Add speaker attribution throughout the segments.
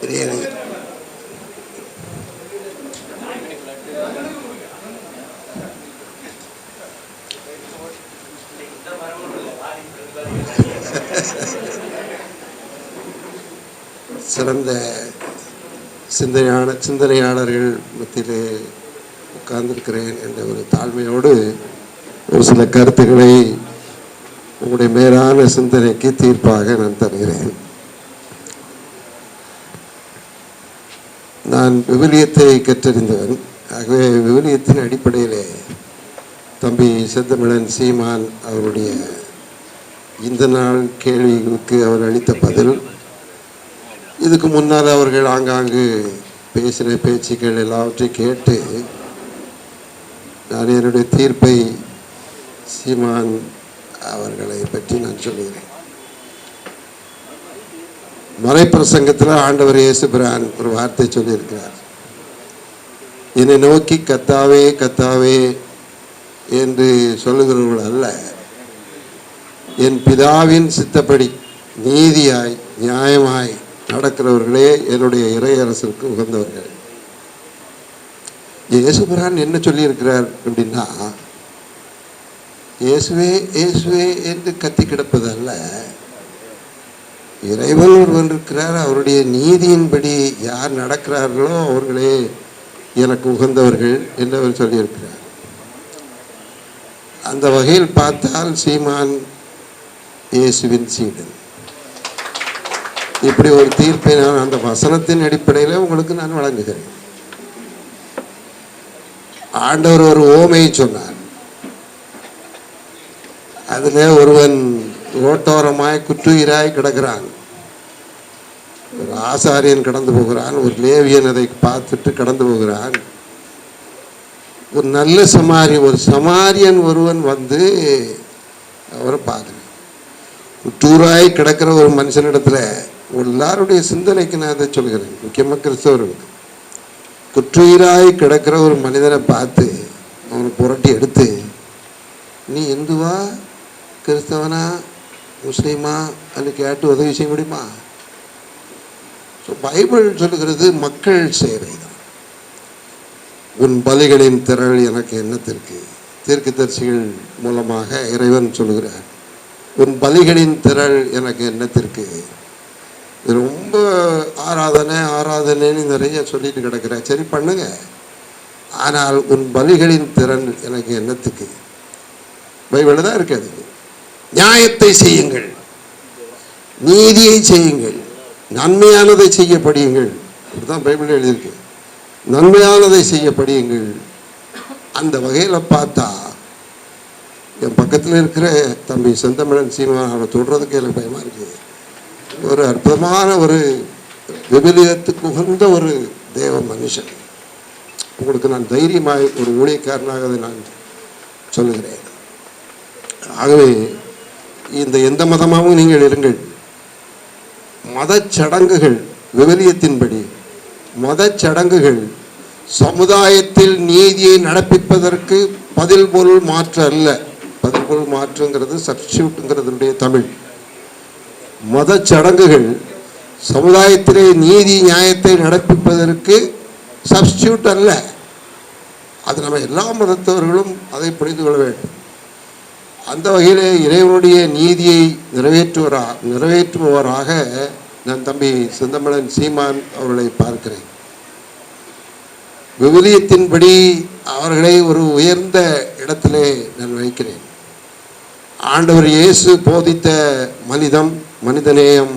Speaker 1: பிரியாணி சிறந்த சிந்தனையான சிந்தனையாளர்கள் மத்தியிலே உட்கார்ந்திருக்கிறேன் என்ற ஒரு தாழ்மையோடு ஒரு சில கருத்துக்களை உங்களுடைய மேலான சிந்தனைக்கு தீர்ப்பாக நான் தருகிறேன். நான் விவிலியத்தை கற்றறிந்தவன். ஆகவே விவிலியத்தின் அடிப்படையிலே தம்பி செந்தமிழன் சீமான் அவருடைய இந்த நாள் கேள்விகளுக்கு அவர் அளித்த பதில் இதுக்கு முன்னால் அவர்கள் ஆங்காங்கு பேசின பேச்சுக்கள் எல்லாவற்றையும் கேட்டு நான் என்னுடைய தீர்ப்பை சீமான் அவர்களை பற்றி நான் சொல்கிறேன். மறைப்பிரசங்கத்தில் ஆண்டவர் இயேசு பிரான் ஒரு வார்த்தை சொல்லியிருக்கிறார். என்னை நோக்கி கத்தாவே கத்தாவே என்று சொல்லுகிறவர்கள் அல்ல. என் பிதாவின் சித்தப்படி நீதியாய் நியாயமாய் நடக்கிறவர்களே என்னுடைய இறையரசுக்கு உகந்தவர்கள். இயேசுபிரான் என்ன சொல்லியிருக்கிறார் அப்படின்னா இயேசுவே இயேசுவே என்று கத்தி கிடப்பது அல்ல. இறைவன் ஒருவன் இருக்கிறார் அவருடைய நீதியின்படி யார் நடக்கிறார்களோ அவர்களே எனக்கு உகந்தவர்கள் என்று அவர் சொல்லியிருக்கிறார். அந்த வகையில் பார்த்தால் சீமான் இயேசுவின் சீடன். இப்படி ஒரு தீர்ப்பை நான் அந்த வசனத்தின் அடிப்படையில் உங்களுக்கு நான் வழங்குகிறேன். ஆண்டவர் ஒரு ஓமையை சொன்னார். அதில் ஒருவன் ரோட்டோரமாய் குற்றுயிராய் கிடக்கிறான். ஒரு ஆசாரியன் கடந்து போகிறான் ஒரு லேவியன் அதை பார்த்துட்டு கடந்து போகிறான். ஒரு நல்ல சமாரி ஒரு சமாரியன் ஒருவன் வந்து அவரை பார்க்குறான். குற்றூராய் கிடக்கிற ஒரு மனுஷனிடத்துல எல்லாருடைய சிந்தனைக்கு நான் அதை சொல்கிறேன். முக்கியமாக கிறிஸ்தவர்களுக்கு குற்றுயிராய் கிடக்கிற ஒரு மனிதனை பார்த்து அவனை புரட்டி எடுத்து நீ இந்துவா கிறிஸ்தவனா? முஸ்லீமா என்று கேட்டு உதவி செய்ய முடியுமா? ஸோ பைபிள் சொல்லுகிறது மக்கள் சேவை தான். உன் பலிகளின் திரள் எனக்கு என்னத்திற்கு? தீர்க்கதரிசிகள் மூலமாக இறைவன் சொல்கிறார் உன் பலிகளின் திரள் எனக்கு என்னத்திற்கு? இது ரொம்ப ஆராதனை ஆராதனைன்னு நிறைய சொல்லிட்டு கிடக்கிற சரி பண்ணுங்க. ஆனால் உன் பலிகளின் திறன் எனக்கு என்னத்துக்கு? பைபிளில் தான் இருக்காது நியாயத்தை செய்யுங்கள். நீதியை செய்யுங்கள். நன்மையானதை செய்ய படியுங்கள் அப்படிதான் பைபிள் எழுதியிருக்கு. நன்மையானதை செய்ய படியுங்கள் அந்த வகையில் பார்த்தா என் பக்கத்தில் இருக்கிற தம்பி செந்தமிழன் சீமான் அவரை தொடுறதுக்கு எனக்கு பயமாக இருக்குது ஒரு அற்புதமான ஒரு விபிலியத்துக்கு உகந்த ஒரு தேவ மனுஷன். உங்களுக்கு நான் தைரியமாய் ஒரு ஊழியக்காரனாக நான் சொல்லுகிறேன். ஆகவே இந்த எந்த மதமாகவும் நீங்கள் இருங்கள். மதச் சடங்குகள் மதச்சடங்குகள் மதச் சடங்குகள் சமுதாயத்தில் நீதியை நடப்பிப்பதற்கு பதில் பொருள் மாற்று அல்ல. பதில் பொருள் மாற்றுங்கிறது சப்ஸ்டியூட்டுங்கிறதுடைய தமிழ். மதச் சடங்குகள் சமுதாயத்திலே நீதி நியாயத்தை நடப்பிப்பதற்கு சப்ஸ்டியூட் அல்ல. அது நம்ம எல்லா மதத்தவர்களும் அதை புரிந்து கொள்ள வேண்டும். அந்த வகையிலே இறைவனுடைய நீதியை நிறைவேற்றுவரா நிறைவேற்றுபவராக நான் தம்பி செந்தமிழன் சீமான் அவர்களை பார்க்கிறேன். விவிலியத்தின்படி அவர்களை ஒரு உயர்ந்த இடத்திலே நான் வைக்கிறேன். ஆண்டவர் இயேசு போதித்த மனிதம் மனிதநேயம்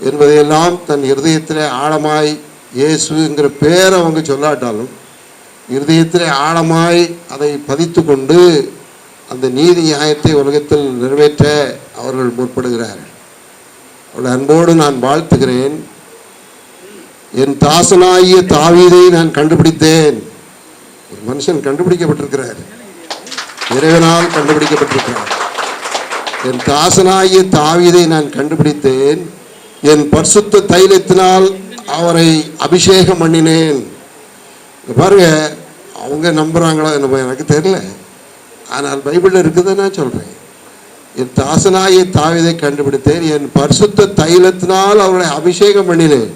Speaker 1: என்பதையெல்லாம் தன் இருதயத்திலே ஆழமாய் இயேசுங்கிற பேரை அவங்க சொல்லாட்டாலும் இருதயத்திலே ஆழமாய் அதை பதித்து கொண்டு அந்த நீதி நியாயத்தை உலகத்தில் நிறைவேற்ற அவர்கள் முற்படுகிறார்கள். அவளை அன்போடு நான் வாழ்த்துகிறேன். என் தாசனாகிய தாவீதை நான் கண்டுபிடித்தேன். ஒரு மனுஷன் கண்டுபிடிக்கப்பட்டிருக்கிறார். இறைவனால் கண்டுபிடிக்கப்பட்டிருக்கிறார். என் தாசனாகிய தாவீதை நான் கண்டுபிடித்தேன். என் பரிசுத்த தைலத்தினால் அவரை அபிஷேகம் பண்ணினேன். பாருங்க அவங்க நம்புறாங்களோ எனக்கு தெரியல. ஆனால் பைபிளில் இருக்குதை நான் சொல்கிறேன் என் தாசனாகிய தாவிதை கண்டுபிடித்தேன். என் பரிசுத்த தைலத்தினால் அவரை அபிஷேகம் பண்ணினேன்.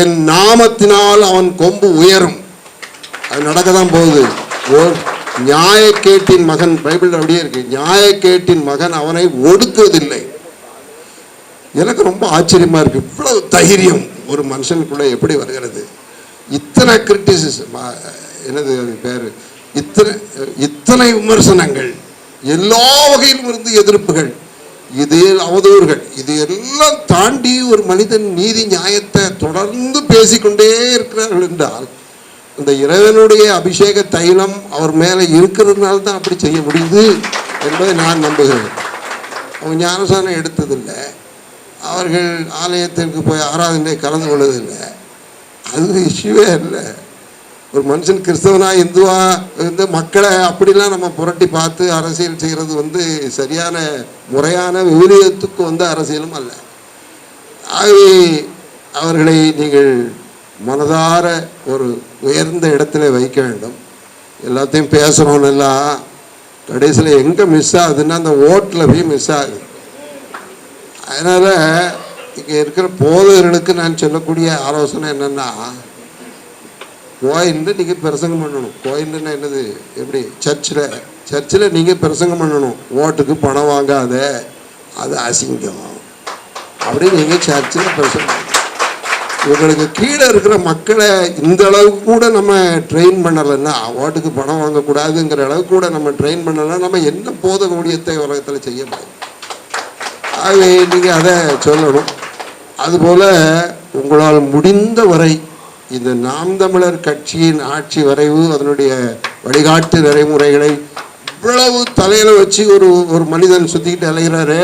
Speaker 1: என் நாமத்தினால் அவன் கொம்பு உயரும். அது நடக்க தான் போகுது. ஓ நியாயக்கேட்டின் மகன் பைபிள் அப்படியே இருக்கு. நியாயக்கேட்டின் மகன் அவனை ஒடுக்குவதில்லை. எனக்கு ரொம்ப ஆச்சரியமாக இருக்குது இவ்வளவு தைரியம் ஒரு மனுஷனுக்குள்ளே எப்படி வருகிறது? இத்தனை கிரிட்டிசிசம் என்னது பேர்? இத்தனை இத்தனை விமர்சனங்கள் எல்லா வகையிலும் இருந்து எதிர்ப்புகள் இது அவதூறுகள் இது எல்லாம் தாண்டி ஒரு மனிதன் நீதி நியாயத்தை தொடர்ந்து பேசிக்கொண்டே இருக்கிறார்கள் என்றால் இந்த இறைவனுடைய அபிஷேக தைலம் அவர் மேலே இருக்கிறதுனால தான் அப்படி செய்ய முடியுது என்பதை நான் நம்புகிறேன். அவங்க ஞானசானம் எடுத்ததில்லை. அவர்கள் ஆலயத்திற்கு போய் ஆராதனை கலந்து கொள்வதில்லை. அது இஷ்யூவே இல்லை. ஒரு மனுஷன் கிறிஸ்தவனா இந்துவா வந்து மக்களை அப்படிலாம் நம்ம புரட்டி பார்த்து அரசியல் செய்கிறது வந்து சரியான முறையான விவிலியத்துக்கு வந்து அரசியலும் அல்ல. ஆகவே அவர்களை நீங்கள் மனதார ஒரு உயர்ந்த இடத்துல வைக்க வேண்டும். எல்லாத்தையும் பேசுகிறோன்னெல்லாம் கடைசியில் எங்கே மிஸ் ஆகுதுன்னா அந்த ஓட்டில் போய் மிஸ் ஆகுது. அதனால் இங்கே இருக்கிற போதகர்களுக்கு நான் சொல்லக்கூடிய ஆலோசனை என்னென்னா கோயிலில் நீங்கள் பிரசங்கம் பண்ணணும். கோயிலுன்னா என்னது? எப்படி? சர்ச்சில் சர்ச்சில் நீங்கள் பிரசங்கம் பண்ணணும். ஓட்டுக்கு பணம் வாங்காத. அது அசிங்கம். அப்படி நீங்கள் சர்ச்சில் பிரசங்கம் உங்களுக்கு இவங்களுக்கு கீழே இருக்கிற மக்களை இந்த அளவுக்கு கூட நம்ம ட்ரெயின் பண்ணலைன்னா ஓட்டுக்கு பணம் வாங்கக்கூடாதுங்கிற அளவுக்கு கூட நம்ம ட்ரெயின் பண்ணலைன்னா நம்ம என்ன போத ஊழியத்தை உலகத்தில் செய்ய முடியும்? ஆகவே நீங்கள் அதை சொல்லணும். அதுபோல் உங்களால் முடிந்த வரை இந்த நாம் தமிழர் கட்சியின் ஆட்சி வரைவு அதனுடைய வழிகாட்டு நடைமுறைகளை இவ்வளவு தலையில வச்சு ஒரு ஒரு மனிதன் சுத்திக்கிட்டு அலைகிறாரு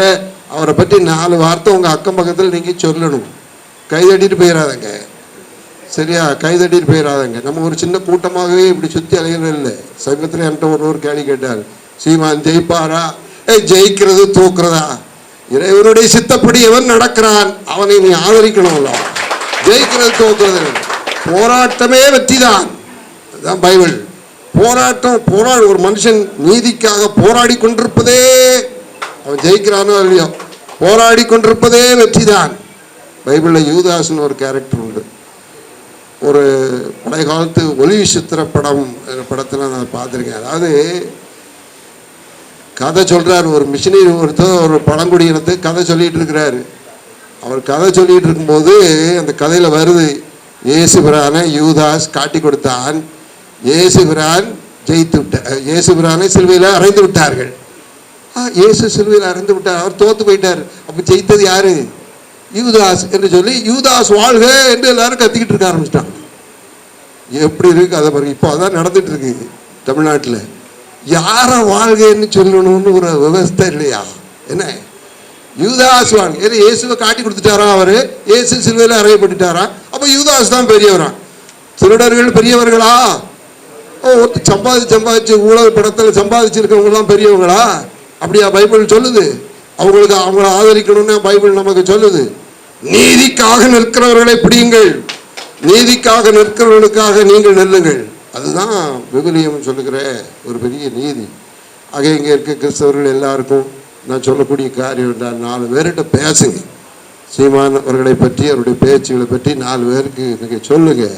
Speaker 1: அவரை பற்றி நாலு வார்த்தை உங்கள் அக்கம் பக்கத்தில் நீங்கள் சொல்லணும். கைதட்டிட்டு போயிடாதங்க சரியா? கைதட்டிட்டு போயிடாதங்க நம்ம ஒரு சின்ன கூட்டமாகவே இப்படி சுற்றி அலைகிறது இல்லை. சமீபத்தில் என்கிட்ட ஒரு ஒரு கேள்வி கேட்டார். சீமான் ஜெயிப்பாரா? ஏய் ஜெயிக்கிறது தூக்குறதா? இறைவனுடைய சித்தப்படி எவன் நடக்கிறான் அவனை நீ ஆதரிக்கணும்ல. ஜெயிக்கிறது தோக்குறது போராட்டமே வெற்றி தான் அதுதான் பைபிள். போராட்டம் போராடு ஒரு மனுஷன் நீதிக்காக போராடி கொண்டிருப்பதே அவன் ஜெயிக்கிறானோ இல்லையோ போராடி கொண்டிருப்பதே வெற்றி தான் பைபிளில் யூதாஸ்னு ஒரு கேரக்டர் உண்டு. ஒரு பழைய காலத்து ஒளி சித்திர படம் படத்தில் நான் பார்த்துருக்கேன். அதாவது கதை சொல்கிறார் ஒரு மிஷினரி ஒருத்தர் ஒரு பழங்குடியினத்துக்கு கதை சொல்லிகிட்டு இருக்கிறாரு. அவர் கதை சொல்லிகிட்டு இருக்கும்போது அந்த கதையில் வருது இயேசுபிரானை யூதாஸ் காட்டி கொடுத்தான். இயேசுபிரான் ஜெயித்து விட்டார் இயேசுபிரானை சிலுவையில் அறைந்து விட்டார்கள். இயேசு சிலுவையில் அறைந்து விட்டார். அவர் தோத்து போயிட்டார். அப்போ ஜெயித்தது யாரு? யூதாஸ் என்று சொல்லி யூதாஸ் வாழ்க என்று எல்லாரும் கத்திக்கிட்டு இருக்க ஆரம்பிச்சிட்டாங்க. எப்படி இருக்கு? அதை பாருங்க இப்போ அதான் நடந்துட்டு இருக்கு தமிழ்நாட்டில். யாரை வாழ்கன்னு சொல்லணும்னு ஒரு விவஸ்தை இல்லையா? என்ன? யூதாஸ் வாழ்க ஏன்னா இயேசுவை காட்டி கொடுத்துட்டாரா அவர்? இயேசு சிலுவையில் அறையப்பட்டுட்டாரா? அப்போ யூதாஸ் தான் பெரியவரான் திருடர்கள் பெரியவர்களா? ஓ ஒருத்தர் சம்பாதிச்சு சம்பாதிச்சு ஊழல் படத்தில் சம்பாதிச்சிருக்கவங்களாம் பெரியவங்களா? அப்படியா பைபிள் சொல்லுது. அவங்களுக்கு அவங்கள ஆதரிக்கணும்னு பைபிள் நமக்கு சொல்லுது. நீதிக்காக நிற்கிறவர்களை பிடியுங்கள். நீதிக்காக நிற்கிறவர்களுக்காக நீங்கள் நெல்லுங்கள். அதுதான் விவிலியம் சொல்லுகிற ஒரு பெரிய நீதி. ஆக இங்கே இருக்க கிறிஸ்தவர்கள் எல்லாருக்கும் நான் சொல்லக்கூடிய காரியம் என்றால் நாலு பேர்கிட்ட பேசுங்க. சீமான் அவர்களை பற்றி அவருடைய பேச்சுகளை பற்றி நாலு பேருக்கு நீங்கள் சொல்லுங்கள்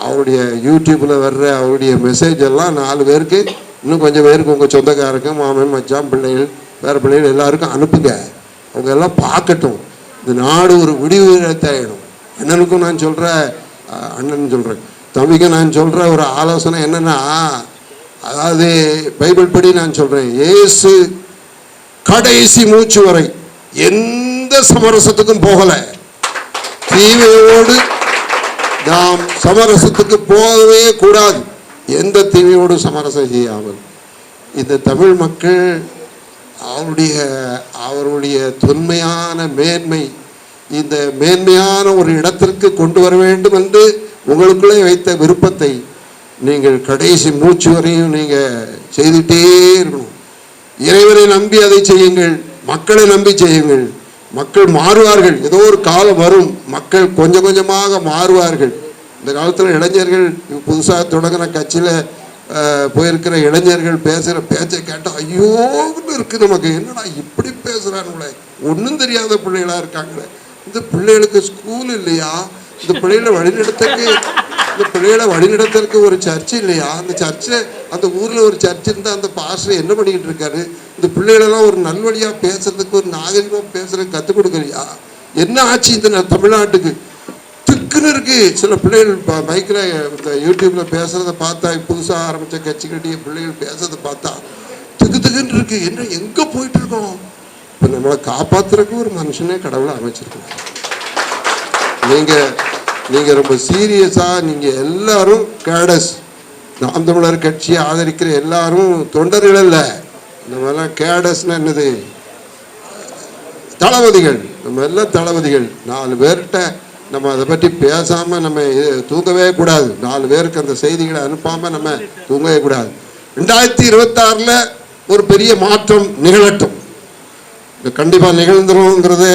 Speaker 1: அவருடைய யூடியூப்பில் வர்ற அவருடைய மெசேஜ் எல்லாம் நாலு பேருக்கு இன்னும் கொஞ்சம் பேருக்கு உங்கள் சொந்தக்காரருக்கு மாமன் மச்சான் பிள்ளைகள் வேற பிள்ளைகள் எல்லாருக்கும் அனுப்புங்க. அவங்க எல்லாம் பார்க்கட்டும். இந்த நாடு ஒரு விடிவு தேயணும் அண்ணனுக்கும் நான் சொல்கிறேன் அண்ணன் சொல்கிறேன் தம்பிக்கும் நான் சொல்கிற ஒரு ஆலோசனை என்னென்னா அதாவது பைபிள் படி நான் சொல்கிறேன் இயேசு கடைசி மூச்சு வரை எந்த சமரசத்துக்கும் போகலை. தீமையோடு நாம் சமரசத்துக்கு போகவே கூடாது. எந்த தீமையோடு சமரசம் செய்யாமல். இந்த தமிழ் மக்கள் அவருடைய அவருடைய தொன்மையான மேன்மை இந்த மேன்மையான ஒரு இடத்திற்கு கொண்டு வர வேண்டும் என்று உங்களுக்குள்ளே வைத்த விருப்பத்தை நீங்கள் கடைசி மூச்சு வரையும் நீங்கள் செய்துட்டே இருக்கணும். இறைவனை நம்பி அதை செய்யுங்கள் மக்களை நம்பி செய்யுங்கள். மக்கள் மாறுவார்கள். ஏதோ ஒரு காலம் வரும் மக்கள் கொஞ்சம் கொஞ்சமாக மாறுவார்கள். இந்த காலத்தில் இளைஞர்கள் புதுசாக தொடங்கின கட்சியில் போயிருக்கிற இளைஞர்கள் பேசுகிற பேச்சை கேட்டால் ஐயோன்னு இருக்குது நமக்கு. என்னடா இப்படி பேசுகிறானுங்களே ஒன்றும் தெரியாத பிள்ளைகளாக இருக்காங்களே? இந்த பிள்ளைகளுக்கு ஸ்கூல் இல்லையா? இந்த பிள்ளைகளை வழிநடத்தக்கு இந்த பிள்ளைகளை வழிநடத்தலுக்கு ஒரு சர்ச்சு இல்லையா? அந்த சர்ச்சில் அந்த ஊரில் ஒரு சர்ச் இருந்தால் அந்த பாஸ்டர் என்ன பண்ணிக்கிட்டு இருக்காரு? இந்த பிள்ளைகளெல்லாம் ஒரு நல்வழியாக பேசுறதுக்கு ஒரு நாகரிகமாக பேசுறதுக்கு கற்றுக் கொடுக்கலையா? என்ன ஆச்சு இந்த தமிழ்நாட்டுக்கு? திக்குன்னு இருக்கு. சில பிள்ளைகள் இப்போ மைக்கில் இந்த யூடியூப்பில் பேசுகிறத பார்த்தா புதுசாக ஆரம்பித்த கட்சி கட்டிய பிள்ளைகள் பேசுறதை பார்த்தா திக்கு திக்குன்னு இருக்கு. என்ன எங்கே போயிட்டு இருக்கோம்? இப்போ நம்மளை காப்பாத்துறதுக்கு ஒரு மனுஷனே கடவுளை அமைச்சிருக்கோம் நீங்கள் நீங்கள் ரொம்ப சீரியஸாக நீங்கள் எல்லாரும் கேடஸ். நாம் தமிழர் கட்சியை ஆதரிக்கிற எல்லாரும் தொண்டர்கள் இல்லை நம்ம எல்லாம் கேடஸ்னா என்னது? தளபதிகள். நம்ம எல்லாம் தளபதிகள். நாலு பேர்கிட்ட நம்ம அதை பற்றி பேசாமல் நம்ம தூங்கவே கூடாது. நாலு பேருக்கு அந்த செய்திகளை அனுப்பாமல் நம்ம தூங்கவே கூடாது. ரெண்டாயிரத்தி இருபத்தாறில் ஒரு பெரிய மாற்றம் நிகழட்டும். கண்டிப்பாக நிகழ்ந்துருங்கிறது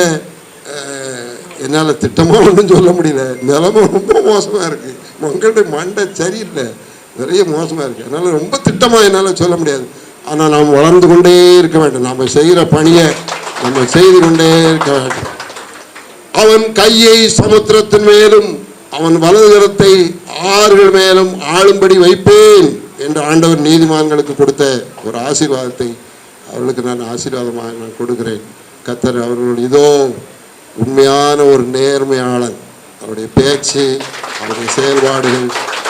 Speaker 1: என்னால் திட்டமாக ஒன்றும் சொல்ல முடியல. நிலமை ரொம்ப மோசமாக இருக்குது உங்களுடைய மண்டை சரியில்லை. நிறைய மோசமாக இருக்குது அதனால் ரொம்ப திட்டமாக என்னால் சொல்ல முடியாது. ஆனால் நாம் வளர்ந்து கொண்டே இருக்க வேண்டும். நாம் செய்கிற பணியை நம்ம செய்து கொண்டே இருக்க வேண்டும். அவன் கையை சமுத்திரத்தின் மேலும் அவன் வலதுகரத்தை ஆறுகள் மேலும் ஆளும்படி வைப்பேன் என்று ஆண்டவர் நீதிமான்களுக்கு கொடுத்த ஒரு ஆசீர்வாதத்தை அவர்களுக்கு நான் ஆசீர்வாதமாக நான் கொடுக்கிறேன். கத்தர் அவர்கள் இதோ உண்மையான ஒரு நேர்மையாளன். அவருடைய பேச்சு அவருடைய செயல்பாடுகள்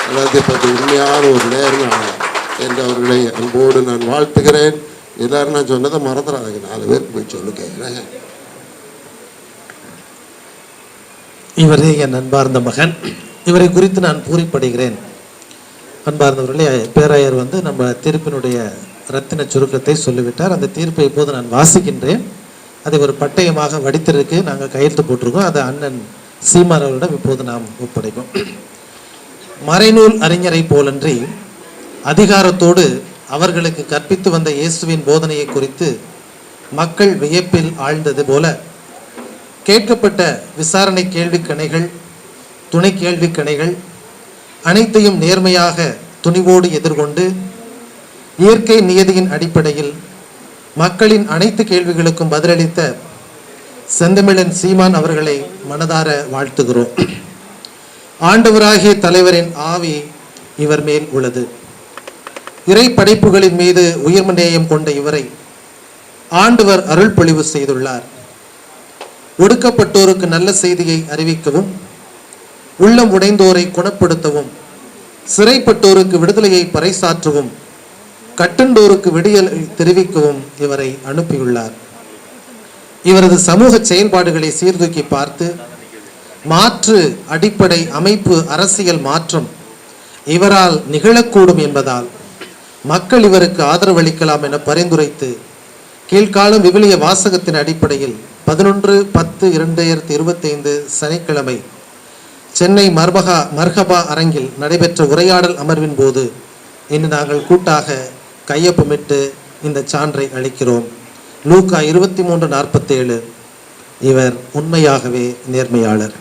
Speaker 1: எல்லாத்தையும் பற்றி உண்மையான ஒரு நேர்மையாளன் என்று அவர்களை அன்போடு நான் வாழ்த்துகிறேன். எல்லாரும் நான் சொன்னதை மறந்துடாதீங்க. நாலு பேருக்கு போய் சொல்லுங்க.
Speaker 2: இவரே என் அன்பார்ந்த மகன். இவரை குறித்து நான் பூரிப்படுகிறேன். அன்பார்ந்தவர்களே பேராயர் வந்து நம்ம தீர்ப்பினுடைய ரத்தின சுருக்கத்தை சொல்லிவிட்டார். அந்த தீர்ப்பை இப்போது நான் வாசிக்கின்றேன். அதை ஒரு பட்டயமாக வடித்திருக்கு நாங்கள் கையெழுத்து போட்டிருக்கோம். அதை அண்ணன் சீமார் அவர்களிடம் இப்போது நாம் ஒப்படைப்போம். மறைநூல் அறிஞரை போலன்றி அதிகாரத்தோடு அவர்களுக்கு கற்பித்து வந்த இயேசுவின் போதனையை குறித்து மக்கள் வியப்பில் ஆழ்ந்தது போல கேட்கப்பட்ட விசாரணை கேள்விக்கணைகள் துணை கேள்விக்கணைகள் அனைத்தையும் நேர்மையாக துணிவோடு எதிர்கொண்டு இயற்கை நியதியின் அடிப்படையில் மக்களின் அனைத்து கேள்விகளுக்கும் பதிலளித்த செந்தமிழன் சீமான் அவர்களை மனதார வாழ்த்துகிறோம். ஆண்டவராகிய தலைவரின் ஆவி இவர் மேல் உள்ளது. இறை படைப்புகளின் மீது உயர்மநேயம் கொண்ட இவரை ஆண்டவர் அருள் பொழிவு செய்துள்ளார். ஒடுக்கப்பட்டோருக்கு நல்ல செய்தியை அறிவிக்கவும் உள்ளம் உடைந்தோரை குணப்படுத்தவும் சிறைப்பட்டோருக்கு விடுதலையை பறைசாற்றவும் கட்டுண்டோருக்கு விடியலை தெரிவிக்கவும் இவரை அனுப்பியுள்ளார். இவரது சமூக செயல்பாடுகளை சீர்தூக்கி பார்த்து மாற்று அடிப்படை அமைப்பு அரசியல் மாற்றம் இவரால் நிகழக்கூடும் என்பதால் மக்கள் இவருக்கு ஆதரவளிக்கலாம் என பரிந்துரைத்து கீழ்காலம் விவிலிய வாசகத்தின் அடிப்படையில் பதினொன்று பத்து இரண்டாயிரத்தி இருபத்தைந்து சனிக்கிழமை சென்னை மர்பகா மர்ஹபா அரங்கில் நடைபெற்ற உரையாடல் அமர்வின் போது இன்று நாங்கள் கூட்டாக கையொப்பமிட்டு இந்த சான்றை அளிக்கிறோம். லூக்கா இருபத்தி மூன்று நாற்பத்தேழு. இவர் உண்மையாகவே நேர்மையாளர்.